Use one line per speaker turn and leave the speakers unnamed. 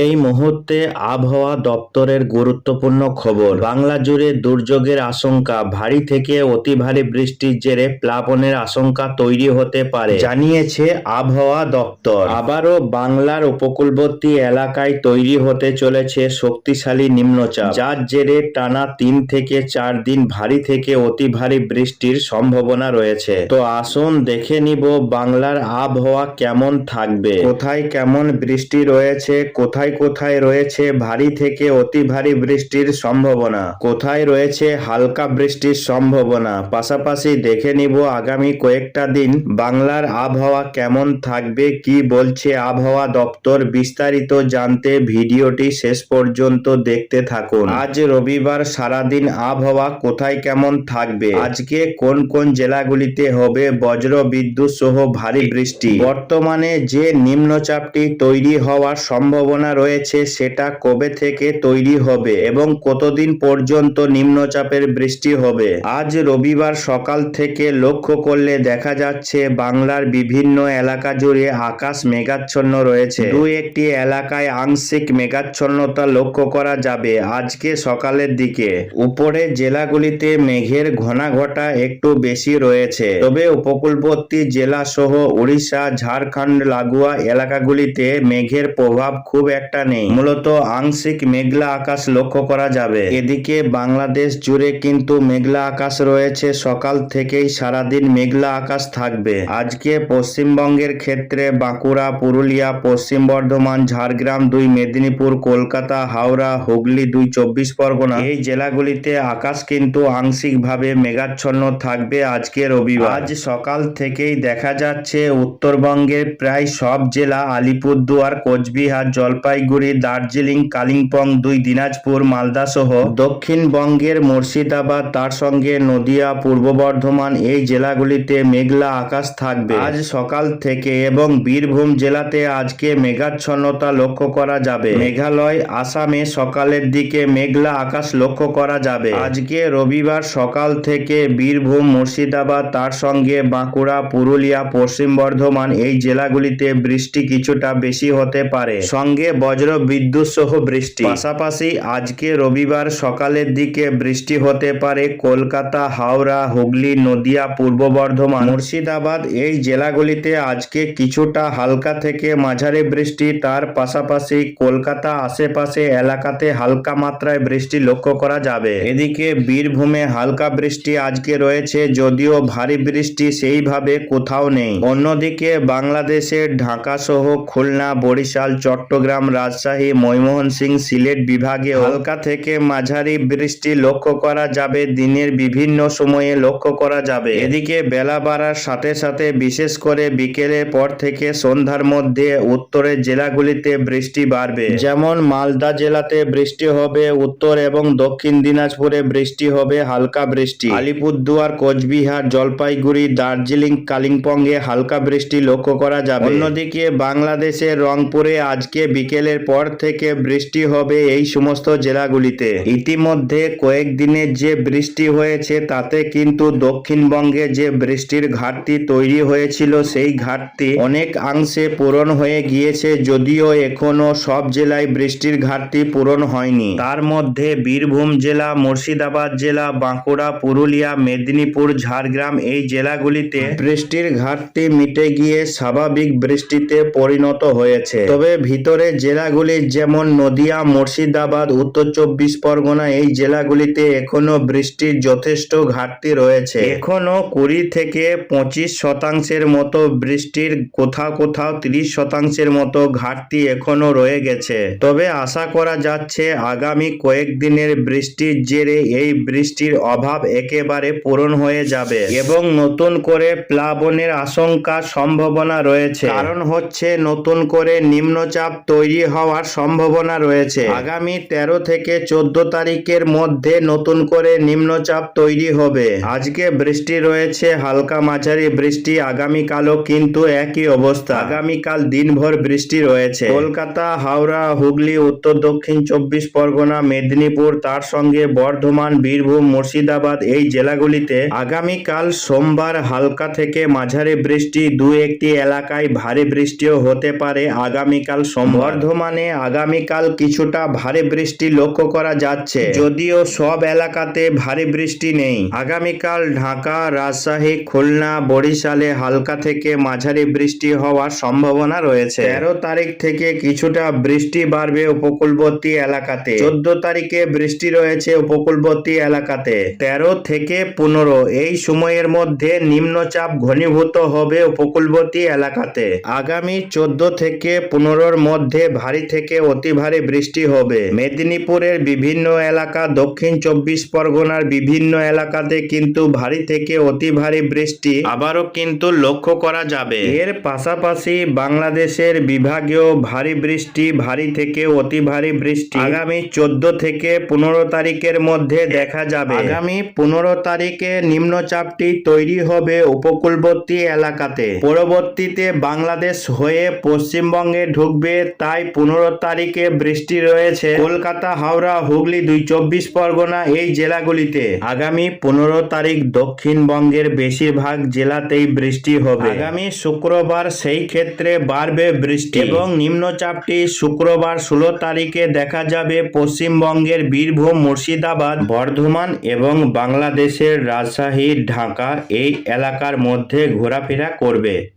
এই মুহূর্তে আবহাওয়া দপ্তরের গুরুত্বপূর্ণ খবর। বাংলা জুড়ে দুর্যোগের আশঙ্কা, ভারী থেকে অতি ভারী বৃষ্টির জেরে প্লাবনের আশঙ্কা তৈরি হতে পারে, জানিয়েছে আবহাওয়া দপ্তর। আবারও বাংলার উপকূলবর্তী এলাকায় তৈরি হতে চলেছে শক্তিশালী নিম্নচাপ, যার জেরে টানা তিন থেকে চার দিন ভারী থেকে অতি ভারী বৃষ্টির সম্ভাবনা রয়েছে। তো আসুন দেখে নিব বাংলার আবহাওয়া কেমন থাকবে, কোথায় কেমন বৃষ্টি রয়েছে কোথায় কোথায় রয়েছে ভারী থেকে অতি ভারী বৃষ্টির সম্ভাবনা? কোথায় রয়েছে হালকা বৃষ্টির সম্ভাবনা? পাশাপাশি দেখে নিব আগামী কয়েকটা দিন বাংলার আবহাওয়া কেমন থাকবে, কি বলছে আবহাওয়া দপ্তর বিস্তারিত জানতে ভিডিওটি শেষ পর্যন্ত দেখতে থাকুন। আজ রবিবার সারাদিন আবহাওয়া কোথায় কেমন থাকবে? আজকে কোন কোন জেলাগুলিতে হবে বজ্র বিদ্যুৎ সহ ভারী বৃষ্টি? বর্তমানে যে নিম্নচাপটি তৈরি হওয়ার সম্ভাবনা রয়েছে, সেটা কবে থেকে তৈরি হবে এবং কতদিন পর্যন্ত নিম্নচাপের বৃষ্টি হবে? আজ রবিবার সকাল থেকে লক্ষ্য করলে দেখা যাচ্ছে, বাংলার বিভিন্ন এলাকা জুড়ে আকাশ মেঘাচ্ছন্ন রয়েছে। দু একটি এলাকায় আংশিক মেঘাচ্ছন্নতা লক্ষ্য করা যাবে আজকে সকালের দিকে। উপরে জেলাগুলিতে মেঘের ঘনাঘটা একটু বেশি রয়েছে। তবে উপকূলবর্তী জেলা সহ উড়িষ্যা ঝাড়খণ্ড, লাগোয়া এলাকাগুলিতে মেঘের প্রভাব খুব একটা নেই। মূলত আংশিক মেঘলা আকাশ লক্ষ্য করা যাবে। এদিকে বাংলাদেশ জুড়ে কিন্তু মেঘলা আকাশ রয়েছে। সকাল থেকেই সারাদিন মেঘলা আকাশ থাকবে। আজকে পশ্চিমবঙ্গের ক্ষেত্রে বাঁকুড়া, পুরুলিয়া, পশ্চিম বর্ধমান, ঝাড়গ্রাম দুই, মেদিনীপুর, কলকাতা, হাওড়া, হুগলি দুই, চব্বিশ পরগনা এই জেলাগুলিতে আকাশ কিন্তু আংশিকভাবে মেঘাচ্ছন্ন থাকবে আজকে রবিবার। আজ সকাল থেকেই দেখা যাচ্ছে, উত্তরবঙ্গের প্রায় সব জেলা আলিপুরদুয়ার, কোচবিহার জলপাইগুড়ি, দার্জিলিং, কালিম্পং, দুই দিনাজপুর, মালদা সহ দক্ষিণবঙ্গের মুর্শিদাবাদ, তার সঙ্গে নদিয়া, পূর্ব বর্ধমান এই জেলাগুলিতে মেঘলা আকাশ থাকবে। আজ সকাল থেকে এবং বীরভূম জেলাতে আজকে মেঘাচ্ছন্নতা লক্ষ্য করা যাবে। মেঘালয়, আসামে সকালের দিকে মেঘলা আকাশ লক্ষ্য করা যাবে। আজকে রবিবার সকাল থেকে বীরভূম, মুর্শিদাবাদ, তার সঙ্গে বাঁকুড়া, পুরুলিয়া, পশ্চিম বর্ধমান এই জেলাগুলিতে বৃষ্টি কিছুটা বেশি হতে পারে। সঙ্গে বজ্র বিদ্যুৎ সহ বৃষ্টি। পাশাপাশি আজকে রবিবার সকালের দিকে বৃষ্টি হতে পারে কলকাতা, হাওড়া, হুগলি, নদিয়া, পূর্ব বর্ধমান। মুর্শিদাবাদ এই জেলাগুলিতে আজকে কিছুটা হালকা থেকে মাঝারি বৃষ্টি। তার পাশাপাশি কলকাতা আশেপাশে এলাকাতে হালকা মাত্রায় বৃষ্টি লক্ষ্য করা যাবে। এদিকে বীরভূমে হালকা বৃষ্টি আজকে রয়েছে, যদিও ভারী বৃষ্টি সেইভাবে কোথাও নেই। অন্যদিকে বাংলাদেশের ঢাকা সহ খুলনা, বরিশাল, চট্টগ্রাম রাজশাহী ময়মোহন সিং সিলেট বিভাগে হালকা থেকে মাঝারি বৃষ্টি লক্ষ্য করা যাবে দিনের বিভিন্ন সময়ে লক্ষ্য করা যাবে। এদিকে বেলা বাড়ার সাথে সাথে বিশেষ করে বিকেলের পর থেকে সন্ধ্যার মধ্যে উত্তরের জেলাগুলিতে বৃষ্টি বাড়বে। যেমন মালদা জেলাতে বৃষ্টি হবে উত্তর এবং দক্ষিণ দিনাজপুরে বৃষ্টি হবে হালকা বৃষ্টি। আলিপুরদুয়ার কোচবিহার জলপাইগুড়ি দার্জিলিং কালিম্পংয়ে হালকা বৃষ্টি লক্ষ্য করা যাবে। অন্যদিকে বাংলাদেশের রংপুরে আজকে বিকেলের পর থেকে বৃষ্টি হবে এই সমস্ত জেলাগুলিতে। ইতিমধ্যে কয়েকদিনের যে বৃষ্টি হয়েছে, তাতে কিন্তু দক্ষিণবঙ্গে যে বৃষ্টির ঘাটতি তৈরি হয়েছিল, সেই ঘাটতি অনেক অংশে পূরণ হয়ে গিয়েছে, যদিও এখনও সব জেলায় বৃষ্টির ঘাটতি পূরণ হয়নি। তার মধ্যে বীরভূম জেলা, মুর্শিদাবাদ জেলা, বাঁকুড়া, পুরুলিয়া, মেদিনীপুর, ঝাড়গ্রাম এই জেলাগুলিতে বৃষ্টির ঘাটতি মিটে গিয়ে স্বাভাবিক বৃষ্টিতে পরিণত হয়েছে। তবে ভিতরে জেলাগুলি যেমন নদিয়া, মুর্শিদাবাদ, উত্তর চব্বিশ পরগনা, এই জেলাগুলিতে এখনও বৃষ্টির যথেষ্ট ঘাটতি রয়েছে। এখনও কুড়ি থেকে পঁচিশ শতাংশের মতো বৃষ্টির কোথাও কোথাও তিরিশ শতাংশের মতো ঘাটতি এখনও রয়ে গেছে। তবে আশা করা যাচ্ছে আগামী কয়েকদিনের বৃষ্টির জেরে এই বৃষ্টির অভাব একেবারে পূরণ হয়ে যাবে এবং নতুন করে প্লাবনের আশঙ্কা সম্ভাবনা রয়েছে। কারণ হচ্ছে নতুন করে নিম্নচাপ তৈরি হওয়ার সম্ভাবনা রয়েছে। আগামী তেরো থেকে চোদ্দ তারিখের মধ্যে নতুন করে নিম্নচাপ তৈরি হবে। আজকে বৃষ্টি রয়েছে, হালকা মাঝারি বৃষ্টি, আগামীকালও কিন্তু একই অবস্থা। আগামীকাল দিনভর বৃষ্টি রয়েছে। কলকাতা, হাওড়া, হুগলি, উত্তর দক্ষিণ চব্বিশ পরগনা, মেদিনীপুর, তার সঙ্গে বর্ধমান, বীরভূম, মুর্শিদাবাদ এই জেলাগুলিতে আগামীকাল সোমবার হালকা থেকে মাঝারি বৃষ্টি। দু একটি এলাকায় ভারী বৃষ্টিও হতে পারে। আগামীকাল সোমবার বর্ধমানে আগামীকাল কিছুটা ভারী বৃষ্টি লক্ষ্য করা যাচ্ছে। যদিও সব এলাকাতে ভারী বৃষ্টি নেই। আগামীকাল ঢাকা, রাজশাহী, খুলনা, বরিশালে হালকা থেকে মাঝারি বৃষ্টি হওয়ার সম্ভাবনা রয়েছে। তেরো তারিখ থেকে কিছুটা বৃষ্টি বাড়বে উপকূলবর্তী এলাকাতে। চোদ্দ তারিখে বৃষ্টি রয়েছে উপকূলবর্তী এলাকাতে। তেরো থেকে পনেরো এই সময়ের মধ্যে নিম্নচাপ ঘনীভূত হবে উপকূলবর্তী এলাকাতে। আগামী চোদ্দ থেকে পনেরোর মধ্যে ভারী থেকে অতি ভারী বৃষ্টি হবে। মেদিনীপুরের বিভিন্ন এলাকা, দক্ষিণ চব্বিশ পরগনার বিভিন্ন এলাকাতে কিন্তু ভারী থেকে অতি ভারী বৃষ্টি আবারও কিন্তু লক্ষ্য করা যাবে। এর পাশাপাশি বাংলাদেশের বিভাগীয় ভারী বৃষ্টি, ভারী থেকে অতি ভারী বৃষ্টি আগামী চোদ্দ থেকে পনেরো তারিখের মধ্যে দেখা যাবে। আগামী পনেরো তারিখে নিম্নচাপটি তৈরি হবে উপকূলবর্তী এলাকাতে। পরবর্তীতে বাংলাদেশ হয়ে পশ্চিমবঙ্গে ঢুকবে তাই পনেরো তারিখে বৃষ্টি রয়েছে। কলকাতা, হাওড়া, হুগলি দুই চব্বিশ পরগনা এই জেলাগুলিতে। আগামী পনেরো তারিখ দক্ষিণবঙ্গের বেশিরভাগ জেলাতেই বৃষ্টি হবে। আগামী শুক্রবার সেই ক্ষেত্রে বাড়বে বৃষ্টি এবং নিম্নচাপটি শুক্রবার ষোলো তারিখে দেখা যাবে পশ্চিমবঙ্গের বীরভূম, মুর্শিদাবাদ, বর্ধমান এবং বাংলাদেশের রাজশাহী, ঢাকা এই এলাকার মধ্যে ঘোরাফেরা করবে।